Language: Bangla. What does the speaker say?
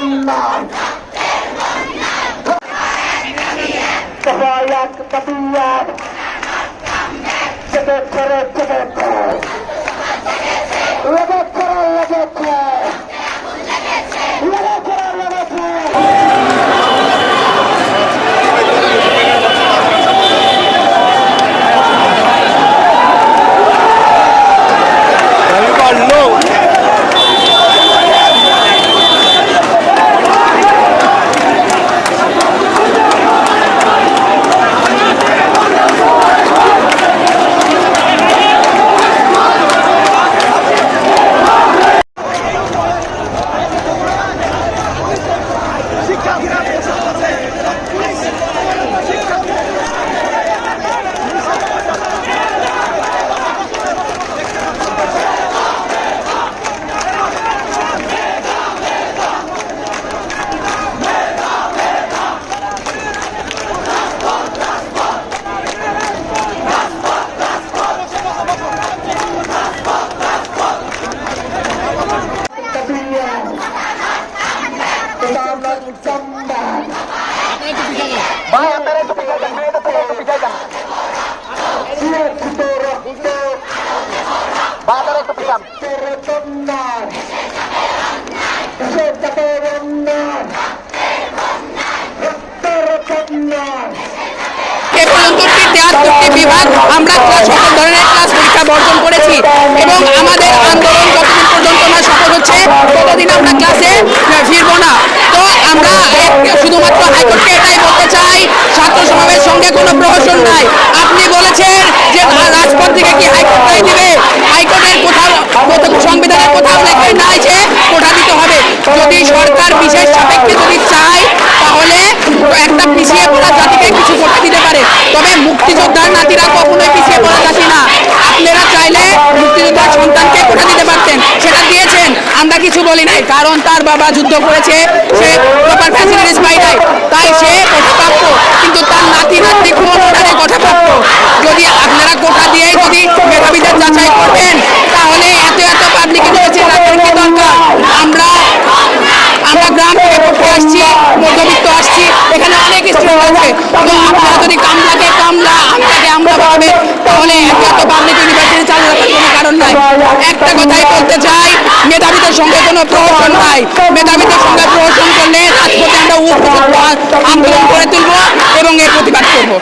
মুসলমান তবায়াত কবিয়াত চেপে করো চেপে করো সুরক্ষিত রন্নার রক্ত রতন্নার এ পর্যন্ত তেহাত্তরটি বিভাগ আমরা সকল ধরনের ক্লাস পরীক্ষা বর্জন করেছি এবং আমাদের আন্দোলন যতদিন পর্যন্ত না সফল হচ্ছে ততদিন আমরা ক্লাসে ফিরবো না তো আমরা শুধুমাত্র হাইকোর্টকে এটাই বলতে চাই ছাত্র সমাবেশ সঙ্গে বিশেষ সাপেক্ষে যদি চায়, তাহলে একটা পিছিয়ে পড়া জাতিকে কিছু করতে দিতে পারে। তবে মুক্তিযোদ্ধার নাতিরা কখনোই পিছিয়ে পড়া জাতি না। আপনারা চাইলে মুক্তিযোদ্ধার সন্তানকে কোঠা দিতে পারতেন? সেটা দিয়েছেন। আমরা কিছু বলি নাই, কারণ তার বাবা যুদ্ধ করেছে, সে প্রপার ফ্যাসিলিটিস পাই নাই তাই সে কোঠা প্রাপ্য কিন্তু তার নাতি নাতনি কোনো কোঠা প্রাপ্য যদি আপনারা কোঠা দিয়েই যদি মেধাবীদের যাচাই করবেন তাহলে এত এত পাবলিক ইউনিভার্সিটি রাখার কি দরকার আমরা আমরা গ্রাম থেকে পড়তে আসছি মধ্যবিত্ত আসছি এখানে আছে তো আপনারা যদি কামলাকে কামলা আমলাকে আমরা ভাবে, তাহলে এত পাবলিক ইউনিভার্সিটি চালু রাখার কোনো কারণ নাই। একটা কথাই বলতে চাই, মেধাবীদের সঙ্গে কোনো প্রহসন নাই। মেধাবীদের সঙ্গে প্রহসন করলে রাজপথে আমরা আন্দোলন করে তুলবো এবং এর প্রতিবাদ করব।